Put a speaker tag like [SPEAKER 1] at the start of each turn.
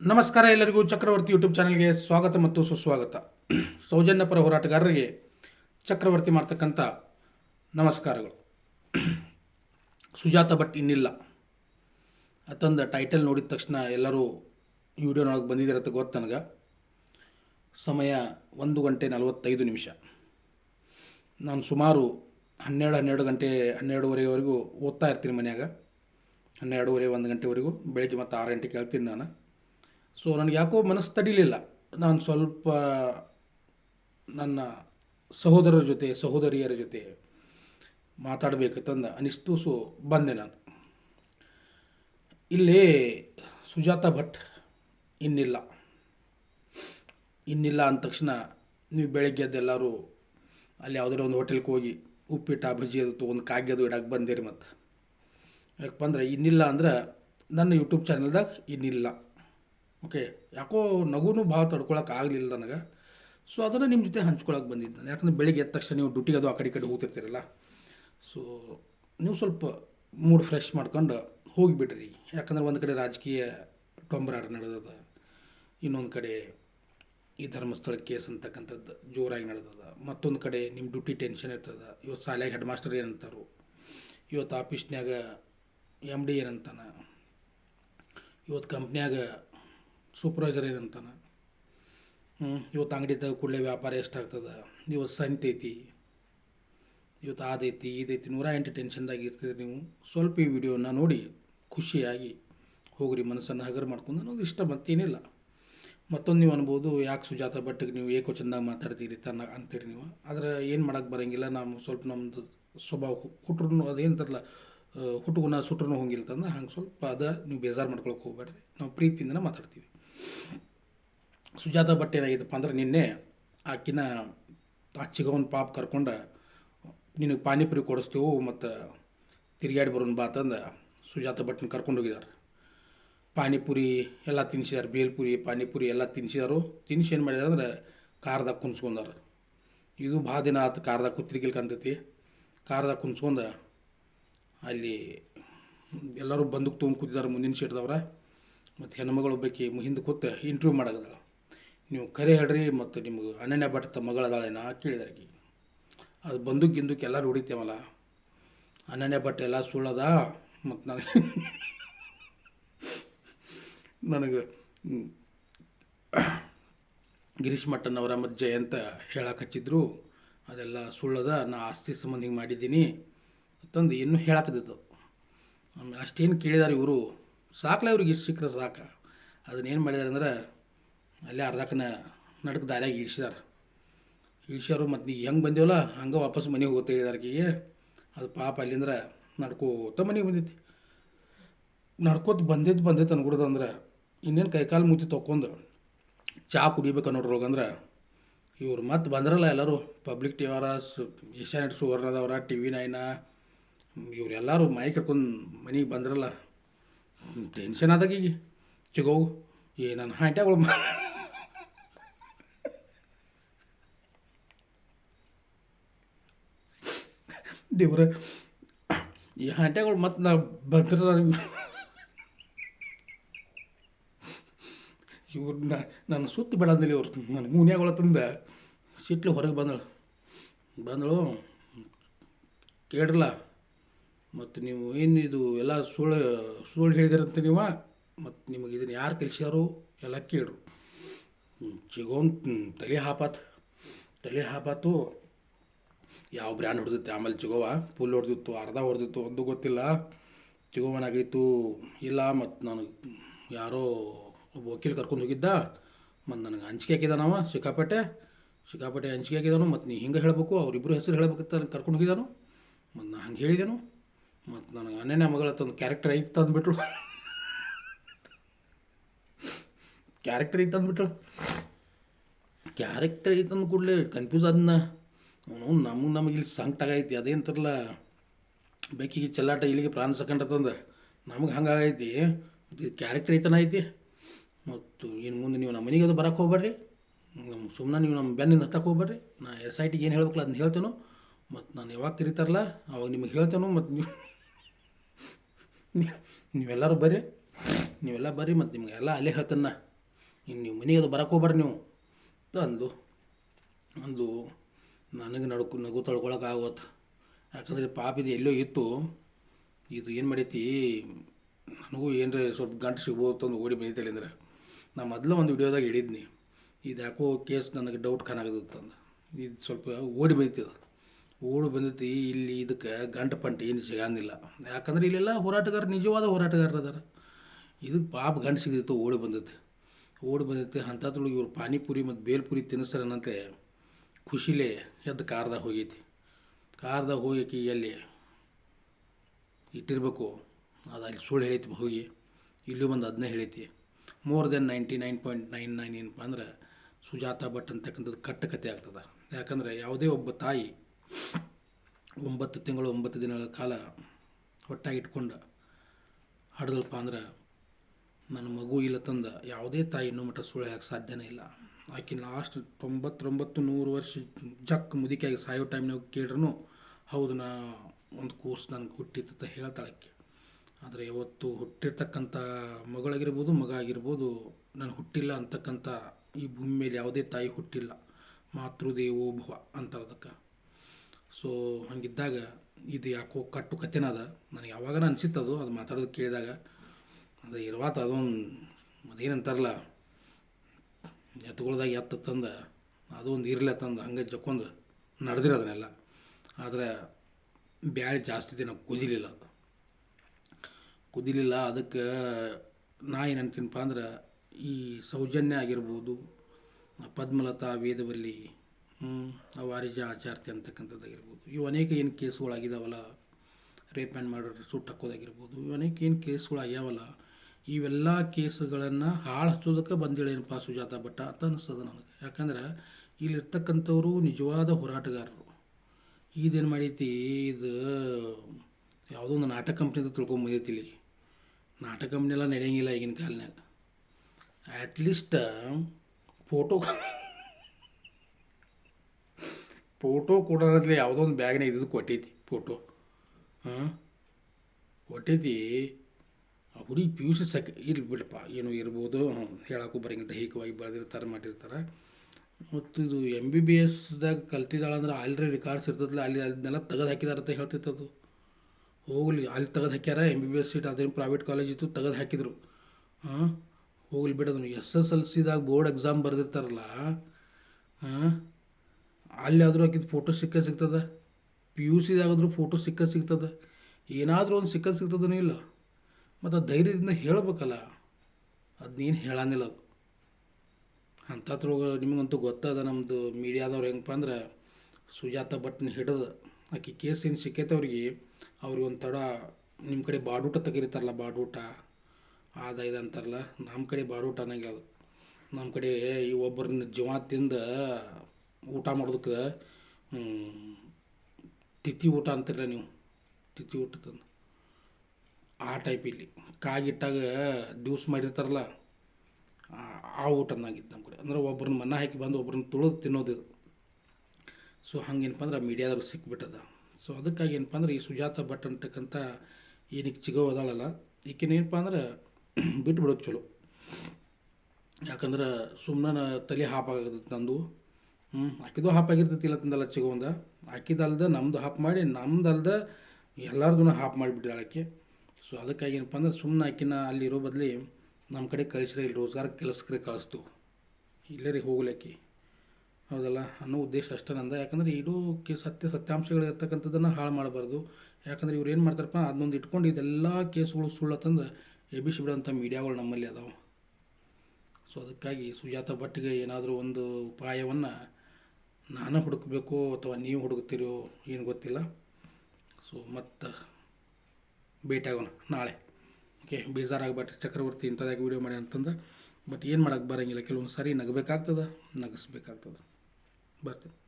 [SPEAKER 1] ನಮಸ್ಕಾರ ಎಲ್ಲರಿಗೂ. ಚಕ್ರವರ್ತಿ ಯೂಟ್ಯೂಬ್ ಚಾನಲ್ಗೆ ಸ್ವಾಗತ ಮತ್ತು ಸುಸ್ವಾಗತ. ಸೌಜನ್ಯಪರ ಹೋರಾಟಗಾರರಿಗೆ ಚಕ್ರವರ್ತಿ ಮಾಡ್ತಕ್ಕಂಥ ನಮಸ್ಕಾರಗಳು. ಸುಜಾತ ಭಟ್ ಇನ್ನಿಲ್ಲ. ಅತ್ತಂದ ಟೈಟಲ್ ನೋಡಿದ ತಕ್ಷಣ ಎಲ್ಲರೂ ವಿಡಿಯೋನೊಳಗೆ ಬಂದಿದ್ದಾರೆ ಅಂತ ಗೊತ್ತು ನನಗೆ. ಸಮಯ ಒಂದು ಗಂಟೆ ನಲವತ್ತೈದು ನಿಮಿಷ. ನಾನು ಸುಮಾರು ಹನ್ನೆರಡು ಹನ್ನೆರಡು ಗಂಟೆ, ಹನ್ನೆರಡುವರೆವರೆಗೂ ಓದ್ತಾ ಇರ್ತೀನಿ ಮನ್ಯಾಗ. ಹನ್ನೆರಡುವರೆ, ಒಂದು ಗಂಟೆವರೆಗೂ. ಬೆಳಗ್ಗೆ ಮತ್ತು ಆರು ಗಂಟೆಗೆ ಕೇಳ್ತೀನಿ ನಾನು. ಸೊ ನನಗೆ ಯಾಕೋ ಮನಸ್ಸು ತಡಿಲಿಲ್ಲ. ನಾನು ಸ್ವಲ್ಪ ನನ್ನ ಸಹೋದರರ ಜೊತೆ, ಸಹೋದರಿಯರ ಜೊತೆ ಮಾತಾಡಬೇಕಂತಂದು ಅನಿಸ್ತು. ಸೊ ಬಂದೆ ನಾನು. ಇಲ್ಲಿ ಸುಜಾತ ಭಟ್ ಇನ್ನಿಲ್ಲ. ಇನ್ನಿಲ್ಲ ಅಂದ ತಕ್ಷಣ ನೀವು ಬೆಳಗ್ಗೆ ಎಲ್ಲರೂ ಅಲ್ಲಿ ಯಾವುದಾದ್ರು ಒಂದು ಹೋಟೆಲ್ಗೆ ಹೋಗಿ ಉಪ್ಪಿಟ್ಟು, ಬಜ್ಜಿ ಅದು ತೊಗೊಂಡು ಕಾಗ್ಯದು ಇಡಕ್ಕೆ ಬಂದಿರಿ ಮತ್ತು. ಯಾಕಪ್ಪ ಅಂದ್ರೆ ಇನ್ನಿಲ್ಲ ಅಂದ್ರೆ ನನ್ನ ಯೂಟ್ಯೂಬ್ ಚಾನಲ್ದಾಗ ಇನ್ನಿಲ್ಲ. ಓಕೆ, ಯಾಕೋ ನಗುನು ಭಾಳ ತಡ್ಕೊಳಕ್ಕೆ ಆಗಲಿಲ್ಲ ನನಗೆ. ಸೊ ಅದನ್ನು ನಿಮ್ಮ ಜೊತೆ ಹಂಚ್ಕೊಳಕ್ಕೆ ಬಂದಿದ್ದು ನಾನು ಯಾಕಂದ್ರೆ ಬೆಳಿಗ್ಗೆ ಎದ್ದ ತಕ್ಷಣ ನೀವು ಡ್ಯೂಟಿಗೆ ಅದು ಆ ಕಡೆ ಕಡೆ ಹೋಗ್ತಿರ್ತೀರಲ್ಲ. ಸೊ ನೀವು ಸ್ವಲ್ಪ ಮೂಡ್ ಫ್ರೆಶ್ ಮಾಡ್ಕೊಂಡು ಹೋಗಿಬಿಡ್ರಿ. ಯಾಕಂದ್ರೆ ಒಂದು ಕಡೆ ರಾಜಕೀಯ ಟೊಂಬರಾಟ ನಡೆದದ. ಇನ್ನೊಂದು ಕಡೆ ಈ ಧರ್ಮಸ್ಥಳ ಕೇಸ್ ಅಂತಕ್ಕಂಥದ್ದು ಜೋರಾಗಿ ನಡೆದದ. ಮತ್ತೊಂದು ಕಡೆ ನಿಮ್ಮ ಡ್ಯೂಟಿ ಟೆನ್ಷನ್ ಇರ್ತದೆ. ಇವತ್ತು ಶಾಲೆಗೆ ಹೆಡ್ ಮಾಸ್ಟರ್ ಏನಂತಾರು. ಇವತ್ತು ಆಫೀಸ್ನ್ಯಾಗ ಎಂ ಡಿ ಏನಂತಾನೆ. ಇವತ್ತು ಕಂಪ್ನ್ಯಾಗ ಸೂಪರ್ವೈಸರ್ ಏನಂತಾನೆ? ಇವತ್ತು ಅಂಗಡಿದಾಗ ಕೂಡಲೇ ವ್ಯಾಪಾರ ಎಷ್ಟಾಗ್ತದೆ? ಇವತ್ತು ಸಂತೆ ಐತಿ, ಇವತ್ತು ಅದೈತಿ ಇದೈತಿ ನೂರ ಎಂಟು ಟೆನ್ಷನ್ದಾಗ ಇರ್ತಿದ್ರಿ ನೀವು. ಸ್ವಲ್ಪ ಈ ವಿಡಿಯೋನ ನೋಡಿ, ಖುಷಿಯಾಗಿ ಹೋಗ್ರಿ, ಮನಸ್ಸನ್ನು ಹಗರ ಮಾಡ್ಕೊಂಡು ಅನ್ನೋದು ಇಷ್ಟ, ಮತ್ತೇನಿಲ್ಲ. ಮತ್ತೊಂದು ನೀವು ಅನ್ಬೋದು, ಯಾಕೆ ಸುಜಾತ ಬಟ್ಟಿಗೆ ನೀವು ಏಕೋ ಚಂದಾಗಿ ಮಾತಾಡ್ತೀರಿ ತನ್ನ ಅಂತೀರಿ ನೀವು. ಆದರೆ ಏನು ಮಾಡೋಕ್ಕೆ ಬರೋಂಗಿಲ್ಲ ನಾವು ಸ್ವಲ್ಪ ನಮ್ಮದು ಸ್ವಭಾವ ಹುಟ್ರು ಅದೇಂತಾರಲ್ಲ ಹುಟ್ಟುಗುಣ ಸುಟ್ರೂ ಹೋಗಿಲ್ಲ ತಂದ್ರೆ ಹಂಗೆ ಸ್ವಲ್ಪ ಅದ, ನೀವು ಬೇಜಾರು ಮಾಡ್ಕೊಳಕ್ಕೆ ಹೋಗ್ಬೇಡ್ರಿ. ನಾವು ಪ್ರೀತಿಯಿಂದ ಮಾತಾಡ್ತೀವಿ. ಸುಜಾತ ಭಟ್ ಏನಾಗಿತ್ತಪ್ಪ ಅಂದ್ರೆ ನಿನ್ನೆ ಆಕಿನ ಚಿಗವನ್ ಪಾಪ ಕರ್ಕೊಂಡು, ನಿನಗೆ ಪಾನಿಪುರಿ ಕೊಡಿಸ್ತೇವೆ ಮತ್ತು ತಿರುಗಾಡಿ ಬರೋನ್ ಬಾ ಅಂದ ಸುಜಾತ ಭಟ್ನ ಕರ್ಕೊಂಡು ಹೋಗಿದ್ದಾರೆ ಪಾನಿಪುರಿ ಎಲ್ಲ ತಿನ್ಸಿದಾರೆ, ಬೇಲ್ಪುರಿ, ಪಾನಿಪುರಿ ಎಲ್ಲ ತಿನ್ಸಿದಾರು. ತಿನ್ಸಿ ಏನು ಮಾಡಿದಾರೆ ಅಂದ್ರೆ ಖಾರದಾಗ ಕುನ್ಸ್ಕೊಂಡಾರ ಇದು ಭಾಳ ದಿನ ಆತು ಕಾರ್ದಾಗ ಕುತ್ತಿರ್ಗಿಲ್ಕಂತೈತಿ ಕಾರ್ದಾಗ ಕುನ್ಸ್ಕೊಂಡು ಅಲ್ಲಿ ಎಲ್ಲರೂ ಬಂದಕ್ಕೆ ತೊಗೊಂಡು ಕೂತಿದ್ದಾರೆ ಮುಂದಿನ ಸೀಟ್ದವ್ರ ಮತ್ತು ಹೆಣ್ಮಗಳು ಒಬ್ಬಾಕಿ ಹಿಂದೆ ಕೂತು ಇಂಟ್ರ್ಯೂ ಮಾಡಾಗದಳ ನೀವು ಕರೆ ಹೇಳ್ರಿ ಮತ್ತು ನಿಮ್ಗೆ ಅನನ್ಯ ಭಟ್ಟ ಮಗಳದಾಳೇನ ಕೇಳಿದಾರೆ ಅದು ಬಂದೂಕ್ ಗಿಂದಕ್ಕೆ ಎಲ್ಲರೂ ಹೊಡಿತೇವಲ್ಲ. ಅನನ್ಯ ಭಟ್ ಎಲ್ಲ ಸುಳ್ಳದ ಮತ್ತು ನನಗೆ ನನಗೆ ಗಿರೀಶ್ ಮಠನವರ ಮತ್ತು ಜಯಂತ ಹೇಳಕ್ಕೆ ಹಚ್ಚಿದ್ರು. ಅದೆಲ್ಲ ಸುಳ್ಳದ, ನಾ ಆಸ್ತಿ ಸಂಬಂಧಿಗೆ ಮಾಡಿದ್ದೀನಿ. ಅಂತಂದು ಇನ್ನೂ ಹೇಳಕ್ಕದಿತ್ತು ಆಮೇಲೆ ಅಷ್ಟೇನು ಕೇಳಿದಾರೆ ಇವರು. ಸಾಕಲ್ಲ ಇವ್ರಿಗೆ ಇಷ್ಟು ಸಿಕ್ಕರೆ ಸಾಕ. ಅದನ್ನೇನು ಮಾಡಿದಾರೆ ಅಂದ್ರೆ ಅಲ್ಲೇ ಅರ್ಧಕ್ಕನ ನಡಕ ದಾರ್ಯಾಗ ಇಳಿಸಿದಾರೆ. ಇಳಿಸ್ಯಾರು ಮತ್ತು ನೀ ಹೆಂಗೆ ಬಂದೇವಲ್ಲ ಹಂಗೆ ವಾಪಸ್ ಮನೆಗೆ ಹೋಗ್ತಾ ಹೇಳಿದಾರೆ ಆಕಿಗೆ. ಅದು ಪಾಪ ಅಲ್ಲಿಂದ್ರ ನಡ್ಕೋತ ಮನೆಗೆ ಬಂದೈತಿ ನಡ್ಕೋತ ಬಂದಿದ್ದು ಬಂದಿತ್ತು ಅನ್ಕೊಡೋದು ಅಂದ್ರೆ ಇನ್ನೇನು ಕೈಕಾಲು ಮೂತಿ ತೊಗೊಂಡು ಚಾ ಕುಡಿಬೇಕು ಅನ್ನೋದ್ರೊಳಗೆ ಅಂದ್ರೆ ಇವ್ರು ಮತ್ತೆ ಬಂದ್ರಲ್ಲ ಎಲ್ಲರೂ. ಪಬ್ಲಿಕ್ ಟಿ ಅವರ ಏಷ್ಯಾನೆಟ್ ಸುವರ್ಣದವರ, ಟಿ ವಿ ನೈನ, ಇವರೆಲ್ಲರೂ ಮೈಕ್ ಹಿಡ್ಕೊಂಡು ಮನೆಗೆ ಬಂದ್ರಲ್ಲ. ಟೆನ್ಷನ್ ಆದಾಗ ಈಗ ಚಿಗೋವು ಏ ನನ್ನ ಹಾಂಟ್ಯಾಗಳು ದೇವ್ರ ಈ ಹಾಂಟ್ಯಾಗಳು ಮತ್ತೆ ನಾ ಬಂದ್ರ ಇವ್ರನ್ನ ನನ್ನ ಸುತ್ತ ಬೆಳಂದಿಲ್ಲ ಇವ್ರು ನನ್ನ ಮೂನ್ಯಾಗಳ ತಂದ ಸಿಟ್ಲು ಹೊರಗೆ ಬಂದಳು ಬಂದಳು ಕೇಳ್ರಲ್ಲ ಮತ್ತು ನೀವು ಏನು ಇದು ಎಲ್ಲ ಸುಳ್ಳು ಸುಳ್ಳು ಹೇಳಿದಿರಂತ ನೀವು, ಮತ್ತು ನಿಮಗೆ ಇದನ್ನು ಯಾರು ಕಲಿಸ್ಯಾರು ಎಲ್ಲ ಕೇಳ್ರು. ಚಿಗೋನ್ ತಲೆ ಹಾಪಾತು. ತಲೆ ಹಾಪಾತು. ಯಾವ ಬ್ರ್ಯಾಂಡ್ ಹೊಡೆದಿತ್ತು? ಆಮೇಲೆ ಚಿಗೋವ? ಫುಲ್ ಹೊಡೆದಿತ್ತು, ಅರ್ಧ ಹೊಡೆದಿತ್ತು, ಒಂದು ಗೊತ್ತಿಲ್ಲ. ಚಿಗೋವನಾಗಿತ್ತು ಇಲ್ಲ, ಮತ್ತು ನನಗೆ ಯಾರೋ ಒಬ್ಬ ವಕೀಲ್ ಕರ್ಕೊಂಡು ಹೋಗಿದ್ದ. ಮತ್ತು ನನಗೆ ಅಂಜಿಕೆ ಹಾಕಿದಾನವ ಸಿಕ್ಕಾಪಟ್ಟೆ. ಸಿಕ್ಕಾಪಟ್ಟೆ ಅಂಜಿಕೆ ಹಾಕಿದಾನು. ಮತ್ತು ನೀ ಹಿಂಗೆ ಹೇಳಬೇಕು ಅವರಿಬ್ಬರು ಹೆಸರು ಹೇಳ್ಬೇಕಂತ ಕರ್ಕೊಂಡು ಹೋಗಿದ್ದಾನು ಮತ್ತು ನಾ ಹಂಗೆ ಹೇಳಿದೆನು. ಮತ್ತು ನನಗೆ ಮಗಳ ಒಂದು ಕ್ಯಾರೆಕ್ಟರ್ ಐತೆ ತಂದುಬಿಟ್ಳು. ಕ್ಯಾರೆಕ್ಟರ್ ಐತೆ ತಂದುಬಿಟ್ಳು. ಕ್ಯಾರೆಕ್ಟರ್ ಐತೆ ಅಂದ ಕೂಡಲೇ ಕನ್ಫ್ಯೂಸ್ ಅದನ್ನ ಅವನು ನಮಗೆ ನಮಗೆ ಇಲ್ಲಿ ಸಂಕಟ ಆಗೈತಿ ಅದೇಂತಾರಲ್ಲ ಬೇಕಿಗೆ ಚೆಲ್ಲಾಟ, ಇಲ್ಲಿಗೆ ಪ್ರಾಣ ಸಕಂಡತಂದ ನಮಗೆ ಹಂಗಾಗೈತಿ ಕ್ಯಾರೆಕ್ಟರ್ ಐತನ ಐತಿ. ಮತ್ತು ಇನ್ನು ಮುಂದೆ ನೀವು ನಮ್ಮ ಮನೆಗೆ ಅದು ಬರೋಕ್ಕೆ ಹೋಗ್ಬೇಡ್ರಿ. ನಮ್ಮ ಸುಮ್ಮನೆ ನೀವು ನಮ್ಮ ಬೆನ್ನಿಂದ ಹತ್ತಕ್ಕೆ ಹೋಗ್ಬೇಡ್ರಿ. ನಾ ಎಸ್ ಐ ಟಿಗೆ ಏನು ಹೇಳ್ಬೇಕಲ್ಲ ಅದನ್ನ ಹೇಳ್ತೇನೋ. ಮತ್ತು ನಾನು ಯಾವಾಗ ಕರೀತಾರಲ್ಲ ಅವಾಗ ನಿಮಗೆ ಹೇಳ್ತೇನೋ, ಮತ್ತು ನೀವು ನೀವೆಲ್ಲರೂ ಬರ್ರಿ. ನೀವೆಲ್ಲ ಬರ್ರಿ ಮತ್ತು ನಿಮ್ಗೆ ಎಲ್ಲ ಅಲ್ಲೇ ಹೇಳ್ತನ್ನ ಇನ್ನು ನೀವು ಮನೆಗೆ ಅದು ಬರಕ್ಕೆ ಹೋಗ್ಬಾರ್ರಿ ನೀವು. ಅಂತ ಅಂದು ಅಂದು ನನಗೆ ನಡ್ಕು ನಗು ತಳ್ಕೊಳಕ್ಕೆ ಆಗೋತು. ಯಾಕಂದರೆ ಪಾಪ ಇದು ಎಲ್ಲೋ ಇತ್ತು. ಇದು ಏನು ಮಾಡೈತಿ? ನನಗೂ ಏನರ ಸ್ವಲ್ಪ ಗಂಟು ಸಿಗ್ಬೋದು ಅಂತ ಓಡಿ ಬಂದಿತ್ತಲ್ಲ ಅಂದ್ರೆ. ನಾ ಮೊದಲು ಒಂದು ವಿಡಿಯೋದಾಗ ಹೇಳಿದ್ನಿ. ಇದು ಯಾಕೋ ಕೇಸ್ ನನಗೆ ಡೌಟ್ ಕಾಣಾಗತ್ತಂದು ಇದು ಸ್ವಲ್ಪ ಓಡಿ ಬಂದಿತ್ತು ಓಡಿ ಬಂದೈತಿ ಇಲ್ಲಿ ಇದಕ್ಕೆ ಗಂಟು ಪಂಟು ಏನು ಸಿಗಂಗಿಲ್ಲ. ಯಾಕಂದ್ರೆ ಇಲ್ಲೆಲ್ಲ ಹೋರಾಟಗಾರ ನಿಜವಾದ ಹೋರಾಟಗಾರರು ಅದಾರ. ಇದಕ್ಕೆ ಪಾಪ ಗಂಟು ಸಿಗದಿತ್ತು, ಓಡಿ ಬಂದೈತಿ ಓಡಿ ಬಂದೈತಿ ಅಂಥದ್ರೊಳಗೆ ಇವ್ರು ಪಾನಿಪುರಿ ಮತ್ತು ಬೇಲ್ಪುರಿ ತಿನ್ನಿಸ್ತಾರನಂತೆ ಖುಷಿಲೇ ಎದ್ದು ಕಾರ್ದಾಗ ಹೋಗೈತಿ. ಕಾರ್ದಾಗ ಹೋಗಿ ಎಲ್ಲಿ? ಇಟ್ಟಿರ್ಬೇಕು. ಅದು ಅಲ್ಲಿ ಸುಳ್ಳು ಹೇಳೈತಿ, ಹೋಗಿ. ಇಲ್ಲೂ ಬಂದು ಅದನ್ನೇ ಹೇಳೈತಿ. More than ninety nine point nine nine ಏನಪ್ಪ ಅಂದ್ರೆ ಸುಜಾತ ಭಟ್ ಅಂತಕ್ಕಂಥದ್ದು ಕಟ್ಟ ಕತೆ ಆಗ್ತದೆ. ಯಾಕಂದರೆ ಯಾವುದೇ ಒಬ್ಬ ತಾಯಿ ಒಂಬತ್ತು ತಿಂಗಳು ಒಂಬತ್ತು ದಿನಗಳ ಕಾಲ ಹೊಟ್ಟಾಗಿ ಇಟ್ಕೊಂಡು ಹಡ್ದಲ್ಪ ಅಂದ್ರೆ ನನ್ನ ಮಗು ಇಲ್ಲ ತಂದ ಯಾವುದೇ ತಾಯಿ ಇನ್ನೂ ಮಟ್ಟ ಸುಳ್ಳು ಸಾಧ್ಯನೇ ಇಲ್ಲ. ಆಕೆ ಲಾಸ್ಟ್ ತೊಂಬತ್ತೊಂಬತ್ತು ನೂರು ವರ್ಷ ಜಕ್ ಮುದುಕಿಯಾಗಿ ಸಾಯೋ ಟೈಮ್ನಾಗ ಕೇಳ್ರೂ ಹೌದು ನಾ ಒಂದು ಕೋರ್ಸ್ ನನಗೆ ಹುಟ್ಟಿತ್ತು ಹೇಳ್ತಾಳಕ್ಕೆ ಹೇಳ್ತಾಳೆ ಆಕೆ. ಆದರೆ ಇವತ್ತು ಹುಟ್ಟಿರ್ತಕ್ಕಂಥ ಮಗಳಾಗಿರ್ಬೋದು, ಮಗ ಆಗಿರ್ಬೋದು, ನಾನು ಹುಟ್ಟಿಲ್ಲ ಅಂತಕ್ಕಂಥ ಈ ಭೂಮಿ ಮೇಲೆ ಯಾವುದೇ ತಾಯಿ ಹುಟ್ಟಿಲ್ಲ. ಮಾತೃದೇವೋ ಭವ ಅಂತಾರೆ ಅದಕ್ಕೆ ಸೊ ಹಂಗಿದ್ದಾಗ ಇದು ಯಾಕೋ ಕಟ್ಟು ಕಥೆನ ಅದ ನನಗೆ ಯಾವಾಗ ಅನಿಸಿತ್ತು ಅದು ಅದು ಮಾತಾಡೋದು ಕೇಳಿದಾಗ ಅದು ಇರುವಾತ ಅದೊಂದು ಅದೇನಂತಾರಲ್ಲ ಎತ್ತುಗಳ್ದಾಗ ಎತ್ತು ತಂದು, ಅದೊಂದು ಇರಲಿ ತಂದು, ಹಂಗೆ ಜಕ್ಕೊಂದು ನಡೆದಿರ ಅದನ್ನೆಲ್ಲ. ಆದರೆ ಬ್ಯಾಳೆ ಜಾಸ್ತಿ ದಿನ ಕುದಿಲಿಲ್ಲ. ಕುದಿಲಿಲ್ಲ, ಅದಕ್ಕೆ ನಾ ಏನು ಅಂತೀನಪ್ಪ ಅಂದ್ರೆ, ಈ ಸೌಜನ್ಯ ಆಗಿರ್ಬೋದು ಪದ್ಮಲತಾ ವೇದವಲ್ಲಿ ವಾರಿಜ ಆಚಾರ್ತಿ ಅಂತಕ್ಕಂಥದ್ದಾಗಿರ್ಬೋದು. ಇವು ಅನೇಕ ಏನು ಕೇಸ್ಗಳಾಗಿದ್ದಾವಲ್ಲ ರೇಪ್ ಆ್ಯಂಡ್ ಮರ್ಡರ್ ಸುಟ್ಟು ಹಾಕೋದಾಗಿರ್ಬೋದು. ಇವು ಅನೇಕ ಏನು ಕೇಸ್ಗಳು ಆಗ್ಯಾವಲ್ಲ ಇವೆಲ್ಲ ಕೇಸ್ಗಳನ್ನು ಹಾಳು ಹಚ್ಚೋದಕ್ಕೆ ಬಂದಿಳೇನಪ್ಪ ಸುಜಾತ ಭಟ್ಟ ಅಂತ ಅನ್ನಿಸ್ತದೆ ನನಗೆ. ಯಾಕಂದ್ರೆ ಇಲ್ಲಿರ್ತಕ್ಕಂಥವ್ರು ನಿಜವಾದ ಹೋರಾಟಗಾರರು. ಇದೇನು ಮಾಡೈತಿ, ಇದು ಯಾವುದೋ ಒಂದು ನಾಟಕ ಕಂಪ್ನಿದು ತಿಳ್ಕೊಂಬಂದೈತಿ ಇಲ್ಲಿ. ನಾಟಕ ಕಂಪ್ನಿ ಎಲ್ಲ ನಡೆಯಂಗಿಲ್ಲ ಈಗಿನ ಕಾಲನ್ಯಾಗ. ಅಟ್ಲೀಸ್ಟ್ ಫೋಟೋ ಫೋಟೋ ಕೊಡೋದ್ರಲ್ಲಿ ಯಾವುದೋ ಒಂದು ಬ್ಯಾಗ್ನಾಗ ಇದ್ದು ಕೊಟ್ಟೈತಿ ಫೋಟೋ ಹಾಂ? ಕೊಟ್ಟೈತಿ ಅವ್ರಿಗೆ ಪಿ ಯು ಸಿ ಸೆಕ್, ಇರ್ಲಿ ಬಿಡಪ್ಪ, ಏನು ಇರ್ಬೋದು ಹೇಳೋಕ್ಕೂ ಬರೋಂಗಿಲ್ಲ, ದೈಹಿಕವಾಗಿ ಬೆಳೆದಿರ್ತಾರೆ, ಮಾಡಿರ್ತಾರೆ. ಮತ್ತು ಇದು ಎಂ ಬಿ ಬಿ ಎಸ್ದಾಗ ಕಲ್ತಿದ್ದಾಳೆ ಅಂದ್ರೆ ಆಲ್ರೆಡಿ ರಿಕಾರ್ಡ್ಸ್ ಇರ್ತದಲ್ಲ ಅಲ್ಲಿ ಅದನ್ನೆಲ್ಲ ತೆಗೆದು ಹಾಕಿದಾರೆ ಅಂತ ಹೇಳ್ತಿತ್ತದು ಹೋಗಲಿ, ಅಲ್ಲಿ ತೆಗೆದು ಹಾಕ್ಯಾರ M B B S seat, ಅದೇನು ಪ್ರೈವೇಟ್ ಕಾಲೇಜ್ ಇತ್ತು, ತೆಗೆದು ಹಾಕಿದ್ರು. ಹಾಂ? ಹೋಗಲಿ ಬಿಡೋದು ಎಸ್ ಎಸ್ ಎಲ್ ಸಿದಾಗ ಬೋರ್ಡ್ ಎಕ್ಸಾಮ್ ಬರೆದಿರ್ತಾರಲ್ಲ, ಹಾಂ? ಅಲ್ಲಿ ಆದರೂ ಫೋಟೋ ಸಿಕ್ಕ ಸಿಗ್ತದೆ. ಪಿ ಯು ಸಿದಾಗಾದ್ರೂ ಫೋಟೋ ಸಿಕ್ಕ ಸಿಗ್ತದೆ. ಏನಾದರೂ ಒಂದು ಸಿಕ್ಕ ಸಿಗ್ತದನೂ ಇಲ್ಲ. ಮತ್ತು ಅದು ಧೈರ್ಯದಿಂದ ಹೇಳಬೇಕಲ್ಲ. ನೀನು ಹೇಳಂಗಿಲ್ಲ ಅದು. ಅಂಥದ್ರೊಳಗೆ ನಿಮಗಂತೂ ಗೊತ್ತದ ನಮ್ಮದು ಮೀಡಿಯಾದವ್ರು ಹೆಂಗಪ್ಪ ಅಂದ್ರೆ ಸುಜಾತ ಭಟ್ನ ಹಿಡಿದು ಆಕೆ ಕೇಸ್ ಏನು ಸಿಕ್ಕೈತವ್ರಿಗೆ ಅವ್ರಿಗೆ. ಅವ್ರಿಗೆ ಒಂದು ತಡ ನಿಮ್ಮ ಕಡೆ ಬಾಡೂಟ ತೆಗಿರ್ತಾರಲ್ಲ ಬಾಡೂಟ. ಆದ ಇದು ಅಂತಾರಲ್ಲ. ನಮ್ಮ ಕಡೆ ಬಾಡೂಟ ಅನ್ನಂಗಿಲ್ಲ ಅದು. ನಮ್ಮ ಕಡೆ ಈ ಒಬ್ಬರನ್ನ ಜೀವ ತಿಂದು ಊಟ ಮಾಡೋದಕ್ಕೆ ತಿಥಿ ಊಟ ಅಂತಿರಲ್ಲ ನೀವು? ತಿಥಿ ಊಟ ತಂದು ಆ ಟೈಪ್ ಇಲ್ಲಿ. ಕಾಗಿಟ್ಟಾಗ ಜ್ಯೂಸ್ ಮಾಡಿರ್ತಾರಲ್ಲ, ಆ- ಆ ಊಟ ಅನ್ನಂಗಿತ್ತು ನಮ್ಮ ಕಡೆ. ಅಂದ್ರೆ ಒಬ್ರನ್ನ ಮನ್ನ ಹಾಕಿ ಬಂದು ಒಬ್ರನ್ನ ತುಳಿದು ತಿನ್ನೋದು ಸೊ ಹಂಗೇನಪ್ಪ ಅಂದ್ರೆ ಮೀಡಿಯಾದವ್ರಿಗೆ ಸಿಕ್ಬಿಟ್ಟದ. ಸೊ ಅದಕ್ಕಾಗಿ ಏನಪ್ಪ ಅಂದ್ರೆ ಈ ಸುಜಾತ ಭಟ್ ಅಂತಕ್ಕಂಥ ಏನಕ್ಕೆ ಚಿಗೋ ಅದಾಳಲ್ಲ ಈಕಿನೇನಪ್ಪ ಅಂದ್ರೆ ಬಿಟ್ಬಿಡೋದು ಚಲೋ. ಯಾಕಂದ್ರೆ ಸುಮ್ಮನೆ ತಲೆ ಹಾಪ್ ಆಗತ್ತೆ ನಂದು. ಹ್ಞೂ ಆಕಿದು ಹಾಪ್ ಆಗಿರ್ತೈತಿ ಇಲ್ಲ ತಂದಲ್ಲ ಚಿಗೋಂದ ಆಕಿದಲ್ದ ನಮ್ಮದು ಹಾಪ್ ಮಾಡಿ ನಮ್ದಲ್ದ ಎಲ್ಲಾರ್ದು ಹಾಪ್ ಮಾಡಿಬಿಟ್ಟಿದ್ದಾಳೆ ಆಕೆ. ಸೊ ಅದಕ್ಕಾಗಿ ಏನಪ್ಪ ಅಂದ್ರೆ ಸುಮ್ಮನೆ ಆಕಿನ ಅಲ್ಲಿರೋ ಬದಲಿ ನಮ್ಮ ಕಡೆ ಕಳಿಸ್ರೆ, ಇಲ್ಲಿ ರೋಜ್ಗಾರ ಕೆಲಸಕ್ಕೆ ಕಳಿಸ್ತು. ಇಲ್ಲೇ ರೀ ಹೋಗ್ಲಿಕ್ಕೆ ಹೌದಲ್ಲ? ಅನ್ನೋ ಉದ್ದೇಶ ಅಷ್ಟೇ ನಂದ. ಯಾಕಂದ್ರೆ ಇದು ಕೆ ಸತ್ಯ ಸತ್ಯಾಂಶಗಳು ಇರ್ತಕ್ಕಂಥದ್ದನ್ನು ಹಾಳು ಮಾಡಬಾರ್ದು. ಯಾಕಂದ್ರೆ ಇವ್ರು ಏನು ಮಾಡ್ತಾರಪ್ಪ? ಅದನ್ನೊಂದು ಇಟ್ಕೊಂಡು ಇದೆಲ್ಲ ಕೇಸ್ಗಳು ಸುಳ್ಳು ತಂದು ಎಬಿಸಿ ಬಿಡೋಂಥ ಮೀಡಿಯಾಗಳು ನಮ್ಮಲ್ಲಿ ಅದಾವೆ. ಸೊ ಅದಕ್ಕಾಗಿ ಸುಜಾತ ಭಟ್ಗೆ ಏನಾದರೂ ಒಂದು ಉಪಾಯವನ್ನು ನಾನು ಹುಡುಕಬೇಕು ಅಥವಾ ನೀವು ಹುಡುಕ್ತೀರೋ ಏನು ಗೊತ್ತಿಲ್ಲ. ಸೊ ಮತ್ತು ಭೇಟಿಯಾಗೋಣ ನಾಳೆ. ಓಕೆ ಬೇಜಾರಾಗಬೇಡ್ರಿ ಚಕ್ರವರ್ತಿ ಇಂಥದಾಗಿ ವೀಡಿಯೋ ಮಾಡಿ ಅಂತಂದು ಬಟ್ ಏನು ಮಾಡೋಕ್ಕೆ ಬರೋಂಗಿಲ್ಲ. ಕೆಲವೊಂದು ಸಾರಿ ನಗಬೇಕಾಗ್ತದೆ, ನಗಿಸ್ಬೇಕಾಗ್ತದೆ. ಬರ್ತೀನಿ.